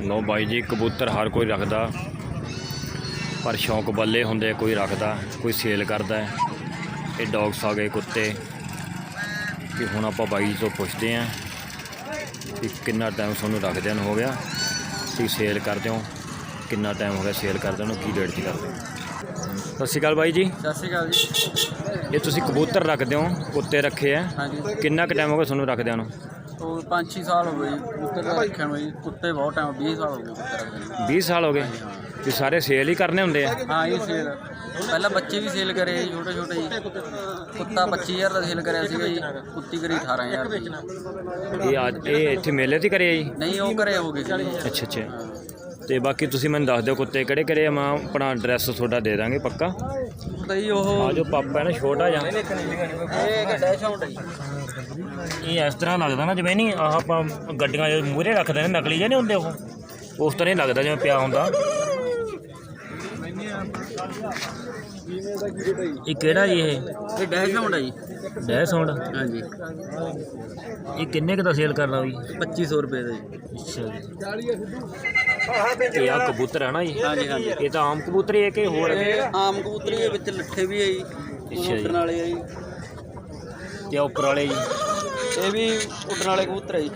ਲੋ ਬਾਈ ਜੀ ਕਬੂਤਰ ਹਰ ਕੋਈ ਰੱਖਦਾ ਪਰ ਸ਼ੌਂਕ ਬੱਲੇ ਹੁੰਦੇ ਕੋਈ ਰੱਖਦਾ ਕੋਈ ਸੇਲ ਕਰਦਾ। ਇਹ ਡੌਗਸ ਆ ਗਏ ਕੁੱਤੇ। ਕਿ ਹੁਣ ਆਪਾਂ ਬਾਈ ਜੀ ਤੋਂ ਪੁੱਛਦੇ ਆਂ ਕਿ ਕਿੰਨਾ ਟਾਈਮ ਤੁਹਾਨੂੰ ਰੱਖਦਿਆਂ ਨੂੰ ਹੋ ਗਿਆ? ਤੁਸੀਂ ਸੇਲ ਕਰਦੇ ਹੋ। ਕਿੰਨਾ ਟਾਈਮ ਹੋ ਗਿਆ ਸੇਲ ਕਰਦਿਆਂ ਨੂੰ ਕੀ ਰੇਟ 'ਚ ਕਰਦੇ ਸਤਿ ਸ਼੍ਰੀ ਅਕਾਲ ਬਾਈ ਜੀ। ਸਤਿ ਸ਼੍ਰੀ ਅਕਾਲ ਜੀ। ਇਹ ਤੁਸੀਂ ਕਬੂਤਰ ਰੱਖਦੇ ਹੋ ਕੁੱਤੇ ਰੱਖੇ ਆ। ਕਿੰਨਾ ਕੁ ਟਾਈਮ ਹੋ ਗਿਆ ਤੁਹਾਨੂੰ ਰੱਖਦਿਆਂ ਨੂੰ? ਉਹ 5-6 ਸਾਲ ਹੋ ਗਏ ਜੀ ਕੁੱਤੇ ਦਾ ਰੱਖਿਆ ਨੂੰ ਜੀ ਕੁੱਤੇ ਬਹੁਤ ਟਾਈਮ 20 ਸਾਲ ਹੋ ਗਏ ਕੁੱਤੇ ਰੱਖਦੇ ਨੂੰ 20 ਸਾਲ ਹੋ ਗਏ? ਤੇ ਸਾਰੇ ਸੇਲ ਹੀ ਕਰਨੇ ਹੁੰਦੇ ਆ? ਹਾਂ ਇਹ ਸੇਲ ਪਹਿਲਾਂ ਬੱਚੇ ਵੀ ਸੇਲ ਕਰੇ ਜੀ ਛੋਟੇ ਛੋਟੇ ਜੀ। ਕੁੱਤਾ 25000 ਦਾ ਸੇਲ ਕਰਿਆ ਸੀਗਾ ਜੀ ਕੁੱਤੀ ਕਰੀ 18000 ਦੀ। ਇਹ ਅੱਜ ਇਹ ਇੱਥੇ ਮੇਲੇ ਤੇ ਕਰੇ ਆ ਜੀ? ਨਹੀਂ ਉਹ ਕਰੇ ਹੋ ਗਏ ਸੀ ਜੀ। ਅੱਛਾ ਅੱਛਾ। ਤੇ ਬਾਕੀ ਤੁਸੀਂ ਮੈਨੂੰ ਦੱਸ ਦਿਓ ਕੁੱਤੇ ਕਿਹੜੇ ਕਿਹੜੇ ਆ ਮੈਂ ਆਪਣਾ ਐਡਰੈਸ ਤੁਹਾਡਾ ਦੇ ਦਾਂਗੇ ਪੱਕਾ। ਤਾਂ ਜੀ ਉਹ ਆ ਜੋ ਪਾਪਾ ਹੈ ਨਾ ਛੋਟਾ ਜਿਹਾ। ਇਹ ਹੈ ਇਸ ਤਰ੍ਹਾਂ ਲੱਗਦਾ ਨਾ ਜਿਵੇਂ ਨਹੀਂ ਆਹ ਆਪਾਂ ਗੱਡੀਆਂ ਦੇ ਮੂਹਰੇ ਰੱਖਦੇ ਨੇ ਨਕਲੀ ਜਿਹੇ ਨਹੀਂ ਹੁੰਦੇ ਉਹ? ਉਸ ਤਰ੍ਹਾਂ ਹੀ ਲੱਗਦਾ ਜਿਵੇਂ ਪਿਆ ਹੁੰਦਾ। ਇਹ ਕਿਹੜਾ ਜੀ ਇਹ? ਇਹ ਡੈਸ਼ ਹੈ ਜੀ। ਡੈ ਸਾਊਂਡ। ਹਾਂਜੀ। ਇਹ ਕਿੰਨੇ ਕੁ ਦਾ ਸੇਲ ਕਰਨਾ ਵੀ 2500 ਰੁਪਏ ਦਾ ਜੀ। ਅੱਛਾ ਜੀ। ਇਹ ਆ ਕਬੂਤਰ ਹੈ ਨਾ ਜੀ ਹਾਂਜੀ ਹਾਂਜੀ। ਇਹ ਤਾਂ ਆਮ ਕਬੂਤਰ ਹੀ ਹੈ ਕਿ ਹੋਰ? ਇਹ ਆਮ ਕਬੂਤਰੀ ਦੇ ਵਿੱਚ ਲੱਠੇ ਵੀ ਹੈ ਜੀ ਜੀ। ਉੱਡਣ ਵਾਲੇ ਆ ਜੀ। ਤੇ ਆਹ ਉੱਪਰ ਵਾਲੇ ਜੀ? ਇਹ ਵੀ ਉੱਡਣ ਵਾਲੇ ਕਬੂਤਰ ਹੈ ਜੀ।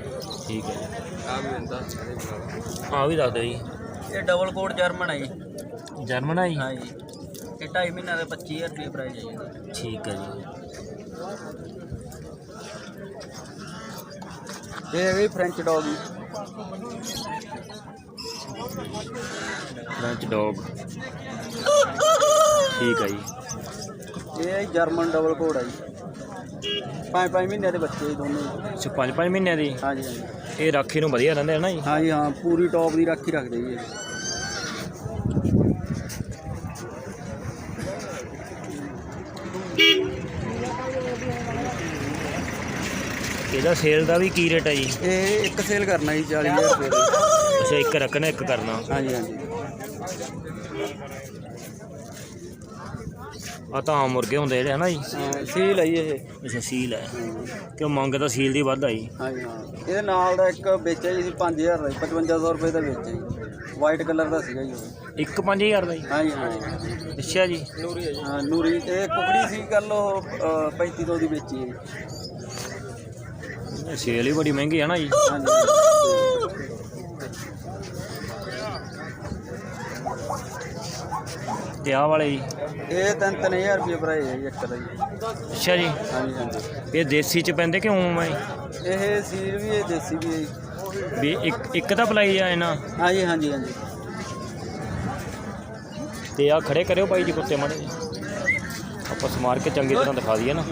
ਠੀਕ ਹੈ। ਆ ਵੀ ਹੁੰਦਾ ਆ ਵੀ ਦੱਸ ਦਿਓ ਜੀ। ਇਹ ਡਬਲ ਕੋਡ ਜਰਮਨ ਹੈ ਜੀ। ਜਰਮਨ ਆ ਜੀ? ਹਾਂ ਜੀ ਇਹ 2.5 ਮਹੀਨਿਆਂ ਦੇ 25000 ਰੁਪਏ ਪ੍ਰਾਈਸ ਹੈ ਜੀ। ਠੀਕ ਹੈ ਜੀ। ਇਹ ਹੈਗਾ ਫ੍ਰੈਂਚ ਡੌਗ ਜੀ। ਫ੍ਰੈਂਚ ਡੌਗ ਠੀਕ ਹੈ ਜੀ। ਇਹ ਜਰਮਨ ਡਬਲ ਕੋਡ ਹੈ ਜੀ। ਪੰਜ ਪੰਜ ਮਹੀਨਿਆਂ ਦੇ ਬੱਚੇ ਦੋਨੇ। ਅੱਛਾ ਪੰਜ ਪੰਜ ਮਹੀਨਿਆਂ ਦੀ? ਹਾਂ ਜੀ ਹਾਂ ਜੀ ਇਹ ਰਾਖੀ ਨੂੰ ਵਧੀਆ ਰਹਿੰਦੇ ਹੈ ਨਾ ਜੀ? ਹਾਂ ਜੀ ਹਾਂ ਪੂਰੀ ਟੌਪ ਦੀ ਰਾਖੀ ਰੱਖਦੇ ਜੀ ਇਹ। ਇਹਦਾ ਸੇਲ ਦਾ ਵੀ ਕੀ ਰੇਟ ਹੈ ਜੀ? ਇਹ ਇੱਕ ਸੇਲ ਕਰਨਾ ਜੀ 40000 ਰੁਪਏ ਦਾ। ਅੱਛਾ ਇੱਕ ਰੱਖਣਾ ਇੱਕ ਕਰਨਾ। ਹਾਂ ਜੀ ਹਾਂ ਜੀ ਆ ਤਾਂ ਆਮ ਮੁਰਗੇ ਹੁੰਦੇ ਜਿਹੜੇ ਹੈ ਨਾ ਜੀ? ਹਾਂ, ਸੀਲ ਜੀ ਇਹ। ਅੱਛਾ ਸੀਲ ਹੈ ਹਾਂ ਕਿਉਂ ਮੰਗ ਤਾਂ ਸੀਲ ਦੀ ਵੱਧ ਆਈ ਹਾਂ ਜੀ ਹਾਂ। ਇਹਦੇ ਨਾਲ ਦਾ ਇੱਕ ਵੇਚਿਆ ਜੀ ਅਸੀਂ 5000 ਦਾ ਜੀ, 5500 ਰੁਪਏ ਦਾ ਵੇਚਿਆ ਜੀ। ਵਾਈਟ ਕਲਰ ਦਾ ਸੀਗਾ ਜੀ ਉਹ। ਇੱਕ 5000 ਦਾ ਜੀ? ਹਾਂ ਜੀ ਹਾਂ ਅੱਛਾ ਜੀ। ਹਾਂ ਨੂਰੀ। ਇਹ ਕੁਕੜੀ ਸੀ ਕੱਲ ਉਹ ਅ, 3500 ਦੀ ਵੇਚੀ ਹੈ ਜੀ। ਸੇਲ ਹੀ ਬੜੀ ਮਹਿੰਗੀ ਹੈ ਨਾ ਜੀ। ਹਾਂਜੀ ਤੇ ਆਹ ਵਾਲੇ ਜੀ। ਇਹ ਤਿੰਨ ਤਿੰਨ ਹਜ਼ਾਰ ਰੁਪਏ ਪ੍ਰਾਈਸ ਹੈ ਜੀ ਇੱਕ ਦਾ ਜੀ। ਅੱਛਾ ਜੀ। ਹਾਂਜੀ ਹਾਂਜੀ। ਇਹ ਦੇਸੀ ਚ ਪੈਂਦੇ ਕਿ ਉਂ ਹੈ ਇਹ ਸੀਲ ਵੀ ਹੈ ਦੇਸੀ ਵੀ ਹੈ ਜੀ। ਵੀ ਇੱਕ ਇੱਕ ਤਾਂ ਪਲਾਈ ਆ ਇਹਨਾਂ। ਹਾਂਜੀ ਹਾਂਜੀ ਹਾਂਜੀ। ਤੇ ਆ ਖੜੇ ਕਰਿਓ ਬਾਈ ਜੀ ਕੁੱਤੇ ਮਾੜੇ ਜਿਹੇ। ਆਪਾਂ ਸਮਾਰ ਕੇ ਚੰਗੀ ਤਰ੍ਹਾਂ ਦਿਖਾ ਦਈਏ ਨਾ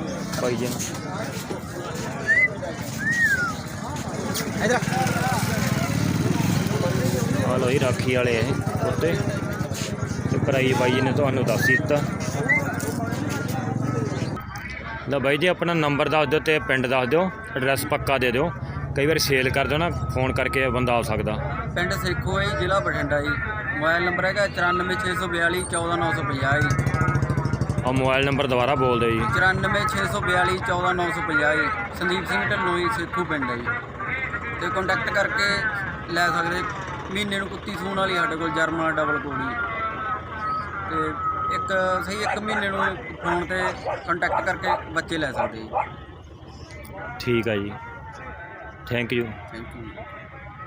ਬਾਈ ਜੀ ਨੂੰ। ਇਧਰ ਆ। ਲੋ ਜੀ ਰਾਖੀ ਵਾਲੇ ਇਹ ਕੁੱਤੇ। ਪ੍ਰਾਈਸ ਬਾਈ ਜੀ ਨੇ ਤੁਹਾਨੂੰ ਦੱਸ ਦਿੱਤਾ। ਲਓ ਬਾਈ ਜੀ ਆਪਣਾ ਨੰਬਰ ਦੱਸ ਦਿਓ ਤੇ ਪਿੰਡ ਦੱਸ ਦਿਓ ਐਡਰੈਸ ਪੱਕਾ ਦੇ ਦਿਓ। ਕਈ ਵਾਰ ਸੇਲ ਕਰ ਦਿਓ ਨਾ ਫੋਨ ਕਰਕੇ ਬੰਦਾ ਆ ਸਕਦਾ। ਪਿੰਡ ਸੇਖੋ ਹੈ ਜ਼ਿਲ੍ਹਾ ਬਠਿੰਡਾ ਜੀ। ਮੋਬਾਈਲ ਨੰਬਰ ਹੈਗਾ 94642 14950 ਜੀ। ਆ ਮੋਬਾਈਲ ਨੰਬਰ ਦੁਬਾਰਾ ਬੋਲ ਦਿਓ ਜੀ। 94642 14950 ਜੀ। ਸੰਦੀਪ ਸਿੰਘ ਢੱਲੋਂ ਜੀ ਸੇਖੂ ਪਿੰਡ ਹੈ ਜੀ। ਤੇ ਕੰਟੈਕਟ ਕਰਕੇ ਲੈ ਸਕਦੇ ਮਹੀਨੇ ਨੂੰ ਕੁੱਤੀ ਸੂਣ ਵਾਲੀ ਸਾਡੇ ਕੋਲ ਜਰਮਨ ਡਬਲ ਕੋਡੀ ਤੇ ਇੱਕ ਸਹੀ ਇੱਕ ਮਹੀਨੇ ਨੂੰ ਫੋਨ ਤੇ ਕੰਟੈਕਟ ਕਰਕੇ ਬੱਚੇ ਲੈ ਸਕਦੇ ਜੀ। ਠੀਕ ਆ ਜੀ। Thank you thank you